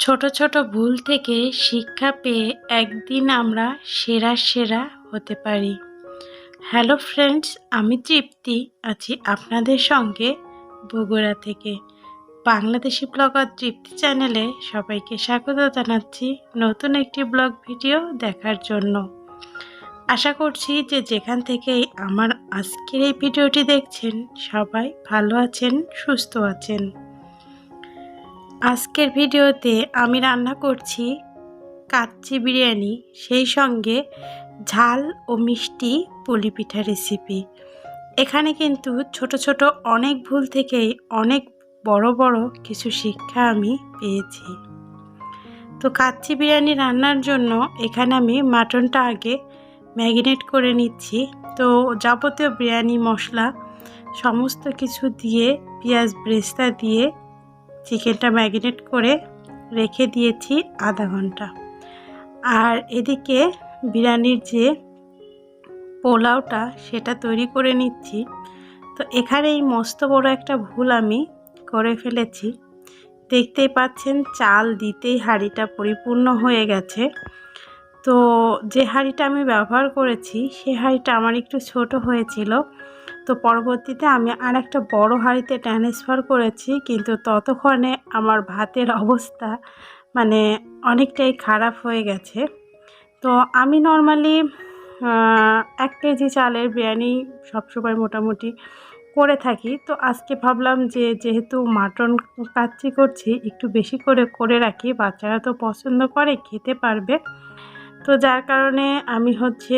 ছোট ছোট ভুল থেকে শিক্ষা পেয়ে একদিন আমরা সেরা সেরা হতে পারি। হ্যালো ফ্রেন্ডস আমি তৃপ্তি, আছি আপনাদের সঙ্গে বগুড়া থেকে। বাংলাদেশি ব্লগার তৃপ্তি চ্যানেলে সবাইকে স্বাগত জানাচ্ছি নতুন একটি ব্লগ ভিডিও দেখার জন্য। আশা করছি যে যেখান থেকে আমার আজকের এই ভিডিওটি দেখছেন, সবাই ভালো আছেন, সুস্থ আছেন। আজকের ভিডিওতে আমি রান্না করছি কাচ্চি বিরিয়ানি, সেই সঙ্গে ঝাল ও মিষ্টি পুলি পিঠা রেসিপি এখানে কিন্তু ছোট ছোট অনেক ভুল থেকেই অনেক বড় বড় কিছু শিক্ষা আমি পেয়েছি। তো কাচ্চি বিরিয়ানি রান্নার জন্য এখানে আমি মাটনটা আগে ম্যাগিনেট করে নিচ্ছি। তো যাবতীয় বিরিয়ানি মশলা সমস্ত কিছু দিয়ে, পেঁয়াজ, ব্রেস্তা দিয়ে চিকেনটা ম্যাগিনেট করে রেখে দিয়েছি আধা ঘণ্টা। আর এদিকে বিরিয়ানির যে পোলাওটা সেটা তৈরি করে নিচ্ছি। তো এখানে এই মস্ত বড় একটা ভুল আমি করে ফেলেছি। দেখতেই পাচ্ছেন চাল দিতেই হাঁড়িটা পরিপূর্ণ হয়ে গেছে। তো যে হাঁড়িটা আমি ব্যবহার করেছি, সে হাঁড়িটা আমার একটু ছোট হয়েছিল। তো পরবর্তীতে আমি আর একটা বড় হাঁড়িতে ট্রান্সফার করেছি, কিন্তু ততক্ষণে আমার ভাতের অবস্থা মানে অনেকটাই খারাপ হয়ে গেছে। তো আমি নর্মালি এক কেজি চালের বিরিয়ানি সবসময় মোটামুটি করে থাকি। তো আজকে ভাবলাম যে যেহেতু মাটন কাচ্চি করছি, একটু বেশি করে করে রাখি, বাচ্চারা তো পছন্দ করে, খেতে পারবে। তো যার কারণে আমি হচ্ছে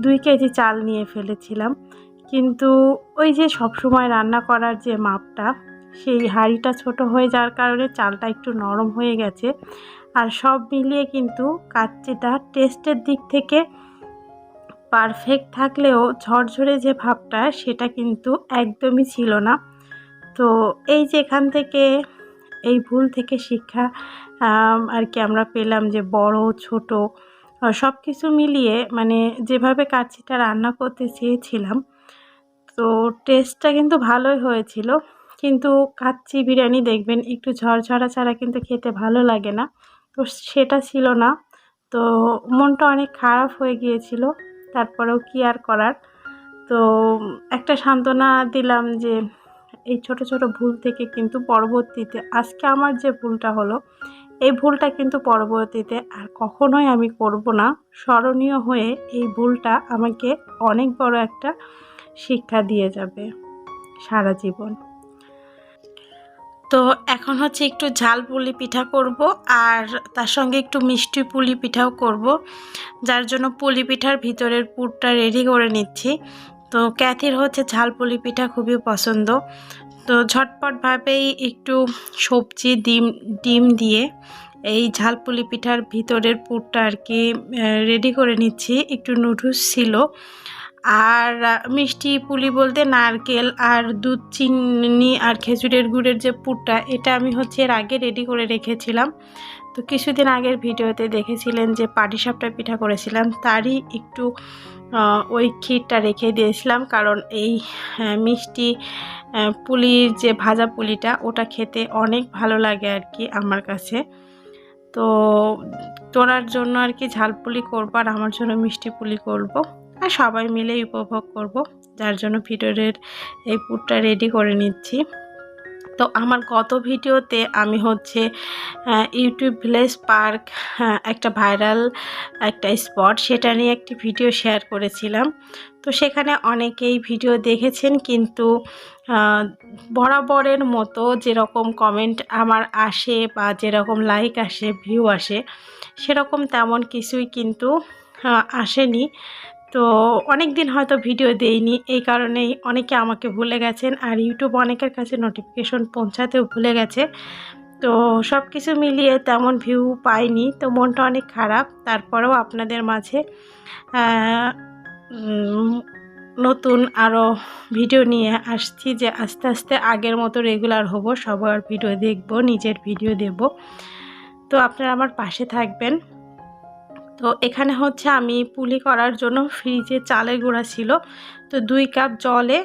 দুই কেজি চাল নিয়ে ফেলেছিলাম। কিন্তু ওই যে সব সময় রান্না করার যে মাপটা, সেই হাঁড়িটা ছোট হয়ে যাওয়ার কারণে চালটা একটু নরম হয়ে গেছে। আর সব মিলিয়ে কিন্তু কাচ্চিটা টেস্টের দিক থেকে পারফেক্ট থাকলেও ঝরঝরে যে ভাবটা, সেটা কিন্তু একদমই ছিল না। তো এই যে এখান থেকে এই ভুল থেকে শিক্ষা আর কি আমরা পেলাম যে বড়, ছোট সব কিছু মিলিয়ে মানে যেভাবে কাচ্চিটা রান্না করতে চেয়েছিলাম, তো টেস্টটা কিন্তু ভালোই হয়েছিল। কিন্তু কাচ্চি বিরিয়ানি দেখবেন একটু ঝরঝরা ছাড়া কিন্তু খেতে ভালো লাগে না। তো সেটা ছিল না। তো মনটা অনেক খারাপ হয়ে গিয়েছিল। তারপরেও কি আর করার? তো একটা সান্ত্বনা দিলাম যে এই ছোট ছোট ভুল থেকে কিন্তু পরবর্তীতে, আজকে আমার যে ভুলটা হলো, এই ভুলটা কিন্তু পরবর্তীতে আর কখনোই আমি করব না। স্মরণীয় হয়ে এই ভুলটা আমাকে অনেক বড় একটা শিক্ষা দিয়ে যাবে সারা জীবন। তো এখন হচ্ছে একটু ঝাল পুলি পিঠা করব আর তার সঙ্গে একটু মিষ্টি পুলি পিঠাও করব, যার জন্য পুলি পিঠার ভিতরের পুরটা রেডি করে নিচ্ছি। তো ক্যাথির হচ্ছে ঝাল পুলি পিঠা খুবই পছন্দ। তো ঝটপটভাবেই একটু সবজি, ডিম ডিম দিয়ে এই ঝাল ঝালপুলি পিঠার ভিতরের পুরটা আর কি রেডি করে নিচ্ছি। একটু নুডলস ছিল। আর মিষ্টি পুলি বলতে নারকেল আর দুধ, চিনি আর খেজুরের গুড়ের যে পুরটা, এটা আমি হচ্ছে এর আগে রেডি করে রেখেছিলাম। তো কিছুদিন আগের ভিডিওতে দেখেছিলেন যে পাটিসাপটা পিঠা করেছিলাম, তারই একটু ওই ক্ষীরটা রেখে দিয়েছিলাম। কারণ এই মিষ্টি পুলির যে ভাজা পুলিটা, ওটা খেতে অনেক ভালো লাগে আর কি আমার কাছে। তো তোরার জন্য আর কি ঝাল পুলি করব আর আমার জন্য মিষ্টি পুলি করব। আর সবাই মিলেই উপভোগ করব। যার জন্য ভিডিওর এই পুরটা রেডি করে নিচ্ছি। তো আমার গত ভিডিওতে আমি হচ্ছে ইউটিউব ভিলেজ পার্ক একটা ভাইরাল একটা স্পট সেটা নিয়ে একটি ভিডিও শেয়ার করেছিলাম। তো সেখানে অনেকেই ভিডিও দেখেছেন কিন্তু বরাবরের মতো যেরকম কমেন্ট আমার আসে বা যেরকম লাইক আসে ভিউ আসে, সেরকম তেমন কিছুই কিন্তু আসেনি। তো অনেক দিন হয়তো ভিডিও দেইনি, এই কারণেই অনেকে আমাকে ভুলে গেছেন আর ইউটিউব অনেকের কাছে নোটিফিকেশন পৌঁছাতেও ভুলে গেছে। তো সব কিছু মিলিয়ে তেমন ভিউ পাইনি, তো মনটা অনেক খারাপ। তারপরেও আপনাদের মাঝে নতুন আরও ভিডিও নিয়ে আসছি যে আস্তে আস্তে আগের মতো রেগুলার হব, সবার ভিডিও দেখব, নিজের ভিডিও দেব। তো আপনারা আমার পাশে থাকবেন। তো এখানে হচ্ছে আমি পুলি করার জন্য ফ্রিজে চালের গুঁড়া ছিল। তো দুই কাপ জলে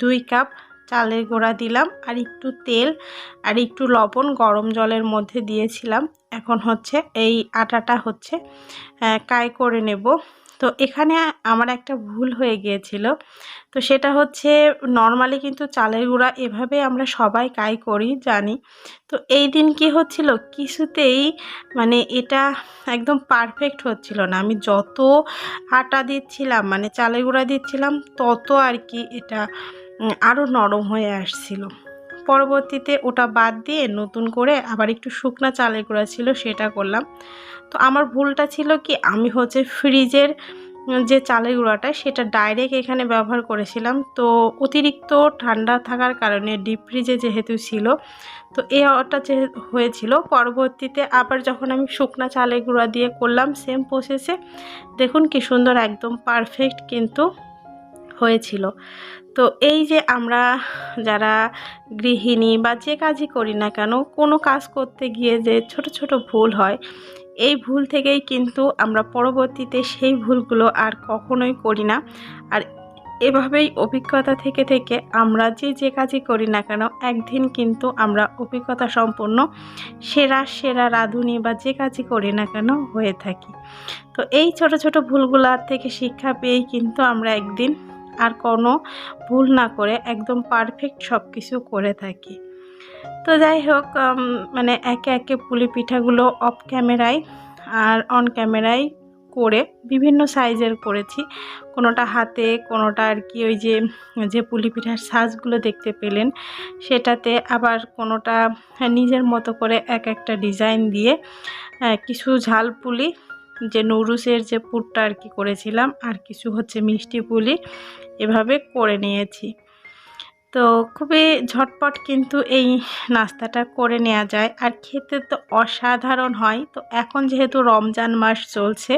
দুই কাপ চালের গুঁড়া দিলাম আর একটু তেল আর একটু লবণ গরম জলের মধ্যে দিয়েছিলাম। এখন হচ্ছে এই আটাটা হচ্ছে কায় করে নেব। তো এখানে আমার একটা ভুল হয়ে গিয়েছিল। তো সেটা হচ্ছে নর্মালি কিন্তু চালের গুঁড়া এভাবে আমরা সবাই কাই করি, জানি। তো এই দিন কি হচ্ছিল? কিছুতেই মানে এটা একদম পারফেক্ট হচ্ছিল না। আমি যত আটা দিচ্ছিলাম মানে চালের গুঁড়া দিচ্ছিলাম, তত আর কি এটা আরও নরম হয়ে আসছিল। পরবর্তীতে ওটা বাদ দিয়ে নতুন করে আবার একটু শুকনা চালের গুঁড়া ছিল সেটা করলাম। তো আমার ভুলটা ছিল কি, আমি হচ্ছে ফ্রিজের যে চালের গুঁড়াটা সেটা ডাইরেক্ট এখানে ব্যবহার করেছিলাম। তো অতিরিক্ত ঠান্ডা থাকার কারণে ডিপ ফ্রিজে যেহেতু ছিল, তো এই অটা যে হয়েছিল, পরবর্তীতে আবার যখন আমি শুকনা চালের গুঁড়া দিয়ে করলাম সেম প্রসেসে দেখুন কি সুন্দর একদম পারফেক্ট কিন্তু হয়েছিল। তো এই যে আমরা যারা গৃহিণী বা যে কাজই করি না কেন, কোনো কাজ করতে গিয়ে যে ছোট ছোট ভুল হয়, এই ভুল থেকেই কিন্তু আমরা পরবর্তীতে সেই ভুলগুলো আর কখনোই করি না। আর এভাবেই অভিজ্ঞতা থেকে থেকে আমরা যে যে কাজই করি না কেন, একদিন কিন্তু আমরা অভিজ্ঞতা সম্পন্ন, সেরা সেরা রাঁধুনি বা যে কাজই করি না কেন হয়ে থাকি। তো এই ছোট ছোট ভুলগুলার থেকে শিক্ষা পেয়েই কিন্তু আমরা একদিন আর কোনো ভুল না করে একদম পারফেক্ট সব কিছু করে থাকি। তো যাই হোক মানে একে একে পুলি পিঠাগুলো অফ ক্যামেরায় আর অন ক্যামেরায় করে বিভিন্ন সাইজের করেছি। কোনোটা হাতে, কোনোটা আর কি ওই যে যে পুলি পিঠার সাজগুলো দেখতে পেলেন, সেটাতে আবার কোনোটা নিজের মতো করে এক একটা ডিজাইন দিয়ে কিছু ঝাল পুলি যে নুরুসের যে পুরটা আর কি করেছিলাম, আর কিছু হচ্ছে মিষ্টি পুলি এভাবে করে নিয়েছি। তো খুবই ঝটপট কিন্তু এই নাস্তাটা করে নেওয়া যায়। আর খেতে তো অসাধারণ হয়। তো এখন যেহেতু রমজান মাস চলছে,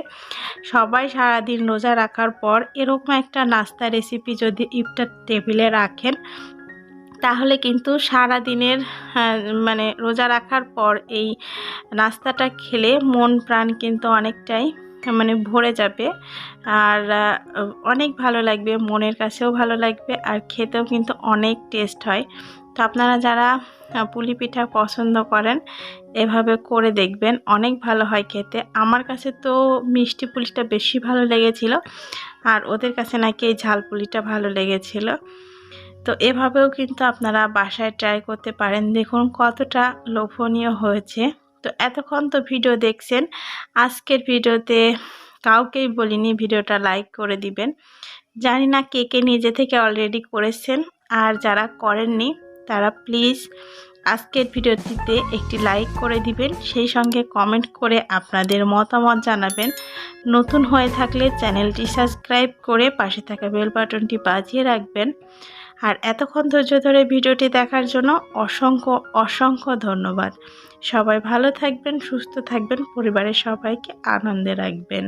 সবাই সারাদিন রোজা রাখার পর এরকম একটা নাস্তা রেসিপি যদি ইফতার টেবিলে রাখেন তাহলে কিন্তু সারা দিনের হ্যাঁ, মানে রোজা রাখার পর এই নাস্তাটা খেলে মন প্রাণ কিন্তু অনেকটাই মানে ভরে যাবে। আর অনেক ভালো লাগবে মনের কাছেও ভালো লাগবে আর খেতেও কিন্তু অনেক টেস্ট হয়। তো আপনারা যারা পুলি পিঠা পছন্দ করেন এভাবে করে দেখবেন অনেক ভালো হয় খেতে। আমার কাছে তো মিষ্টি পুলিটা বেশি ভালো লেগেছিল আর ওদের কাছে নাকি এই ঝাল পুলিটা ভালো লেগেছিল। তো এভাবেও কিন্তু আপনারা বাসায় ট্রাই করতে পারেন। দেখুন কতটা লোভনীয় হয়েছে। তো এতক্ষণ তো ভিডিও দেখছেন। আজকের ভিডিওতে কাউকেই বলিনি ভিডিওটা লাইক করে দিবেন। জানি না কে কে নিজে থেকে অলরেডি করেছেন আর যারা করেননি, তারা প্লিজ আজকের ভিডিওটিতে একটি লাইক করে দিবেন। সেই সঙ্গে কমেন্ট করে আপনাদের মতামত জানাবেন। নতুন হয়ে থাকলে চ্যানেলটি সাবস্ক্রাইব করে পাশে থাকা বেল বাটনটি বাজিয়ে রাখবেন। আর এতক্ষণ ধৈর্য ধরে ভিডিওটি দেখার জন্য অসংখ্য অসংখ্য ধন্যবাদ। সবাই ভালো থাকবেন, সুস্থ থাকবেন, পরিবারের সবাইকে আনন্দে রাখবেন।